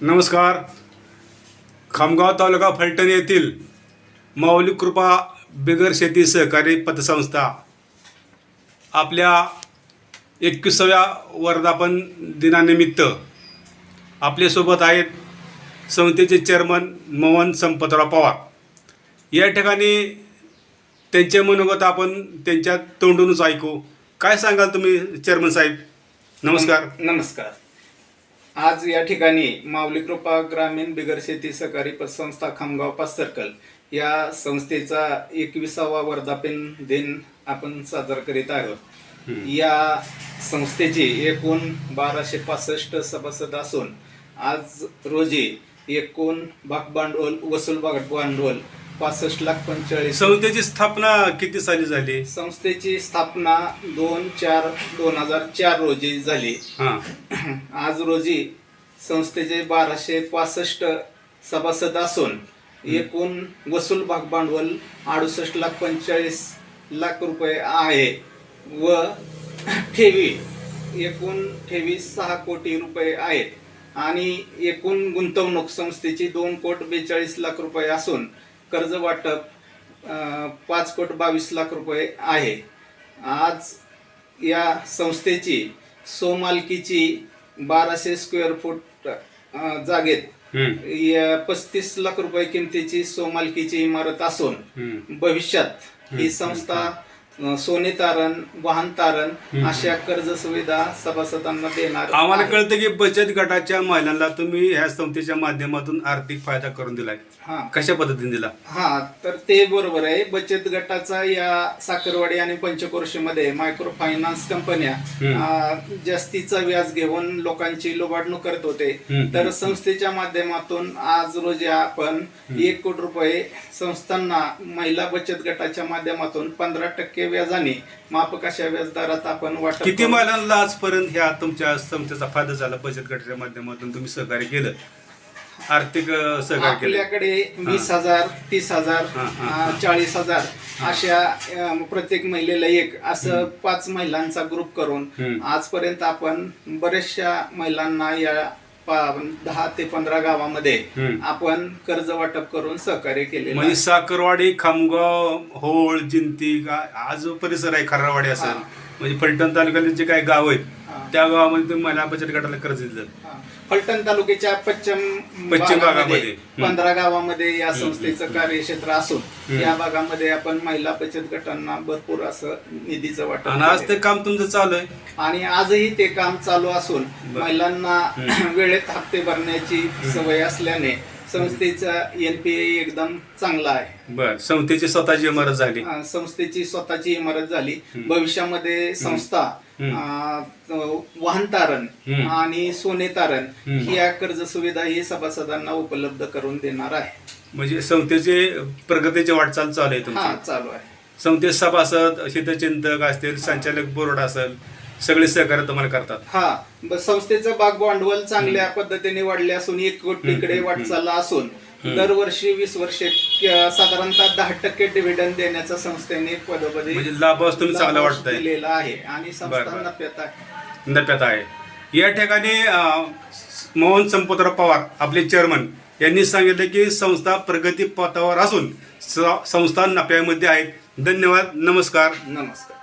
नमस्कार. खामगाव तालुका फलटण येथील माऊली कृपा बिगर शेती सहकारी पतसंस्था आपल्या एकविसाव्या वर्धापन दिनानिमित्त आपल्यासोबत आहेत संस्थेचे चेअरमन मोहन संपतराव पवार. या ठिकाणी त्यांचे मनोगत आपण त्यांच्या तोंडूनच ऐकू. काय सांगाल तुम्ही चेअरमन साहेब? नमस्कार. नमस्कार. आज या ठिकाणी माऊली कृपा ग्रामीण बिगर शेती सहकारी पतसंस्था खामगाव पाच सर्कल या संस्थेचा एकविसावा वर्धापन दिन आपण साजरा करीत आहोत. या संस्थेची एकूण बाराशे पासष्ट सभासद असून आज रोजी एकूण भाग भांडवल वसूल भाग भांडवल पासष्ट लाख पंचेचाळीस. संस्थेची स्थापना किती साली झाली? संस्थेची स्थापना दोन चार दोन हजार चार रोजी झाली. हां. आज रोजी संस्थेचे बाराशे पासष्ट सभासद असून एकूण वसूल भाग भांडवल अडुसष्ट लाख पंचेचाळीस लाख रुपये आहे व ठेवी एकूण ठेवी सहा कोटी रुपये आहेत. आणि एकूण गुंतवणूक संस्थेची दोन कोट बेचाळीस लाख रुपये असून कर्ज वाटप पाच कोट बावीस लाख रुपये आहे. आज या संस्थेची सोमालकीची बाराशे स्क्वेअर फूट जागेत पस्तीस लाख रुपये किमतीची सोमालकीची इमारत असून. भविष्यात ही संस्था सोने तारण वाहन तारण अशा कर्ज सुविधा सभासदांना देणार आम्हाला. कळतं की बचत गटाच्या महिलांना तुम्ही ह्या संस्थेच्या माध्यमातून आर्थिक फायदा करून दिलाय. हा. कशा पद्धतीने दिला? हा तर ते बरोबर आहे. बचत गटाचा या साखरवाडी आणि पंचक्रोशीमध्ये मायक्रो फायनान्स कंपन्या जास्तीचा व्याज घेऊन लोकांची लोबाडणूक करत होते. तर संस्थेच्या माध्यमातून आज रोजी आपण एक कोटी रुपये संस्थांना महिला बचत गटाच्या माध्यमातून पंधरा टक्के व्याजाने माफक अशा व्याजदरात आपण वाटप किती करू. महिलांना आजपर्यंत ह्या तुमच्या संस्थेचा फायदा झाला? बचत गटाच्या माध्यमातून तुम्ही सहकार्य केलं. आर्थिक अं, सहकार्य केलं. आपल्याकडे वीस हजार तीस हजार हा, हा, चाळीस हजार अशा अं, प्रत्येक महिलेला एक असं पाच महिलांचा ग्रुप करून हम्म. आजपर्यंत आपण बऱ्याचशा महिलांना या दहा ते पंधरा गावामध्ये. आपण कर्ज वाटप करून सहकार्य केलेलं म्हणजे. साखरवाडी खामगाव होळ जिंती गा- हा जो परिसर आहे खरावाडी असेल. म्हणजे फलटण तालुक्यातले जे काही गाव आहेत. त्या गावामध्ये महिला बचत गटाला कर्ज दिलं. फलटण तालुक्याच्या पश्चिम पश्चिम भागामध्ये. पंधरा गावामध्ये या संस्थेचं कार्यक्षेत्र असून. या भागामध्ये आपण महिला बचत गटांना भरपूर असं निधीचं वाटप आणि आज. ते काम तुमचं चालू आहे. आणि आजही ते काम चालू असून. महिलांना वेळेत हप्ते भरण्याची सवय असल्याने संस्थेचा एनपीए एकदम चांगला आहे. बर. संस्थेची स्वतःची इमारत झाली. संस्थेची स्वतःची इमारत झाली. भविष्यामध्ये संस्था वाहन तारण. आणि सोने तारण हम्म. या कर्ज सुविधा ही सभासदांना उपलब्ध करून देणार आहे. म्हणजे संस्थेचे प्रगतीची वाटचाल चालू आहे हा तुमची चालू आहे. संस्थेत सभासद हितचिंतक असतील संचालक बोर्ड असेल सगळे सहकार्य तुम्हाला करतात? हा ब- संस्थेचं भाग भांडवल चांगल्या पद्धतीने वाढले असून एक कोटीकडे वाटचाल असून दरवर्षी वीस वर्षे क- साधारणतः दहा टक्के डिव्हिडंड देण्याचा संस्थेने पदोपदी म्हणजे लाभांश तुम्ही चांगला लाभांश वाटतंय. दिलेला आहे. आणि संस्था बरं. नफ्यात आहे. नफ्यात आहे. या ठिकाणी अं, मोहन संपतराव पवार आपले चेअरमन यांनी सांगितलं की संस्था प्रगती पथावर असून स- संस्था नफ्यामध्ये आहेत. धन्यवाद. नमस्कार. नमस्कार.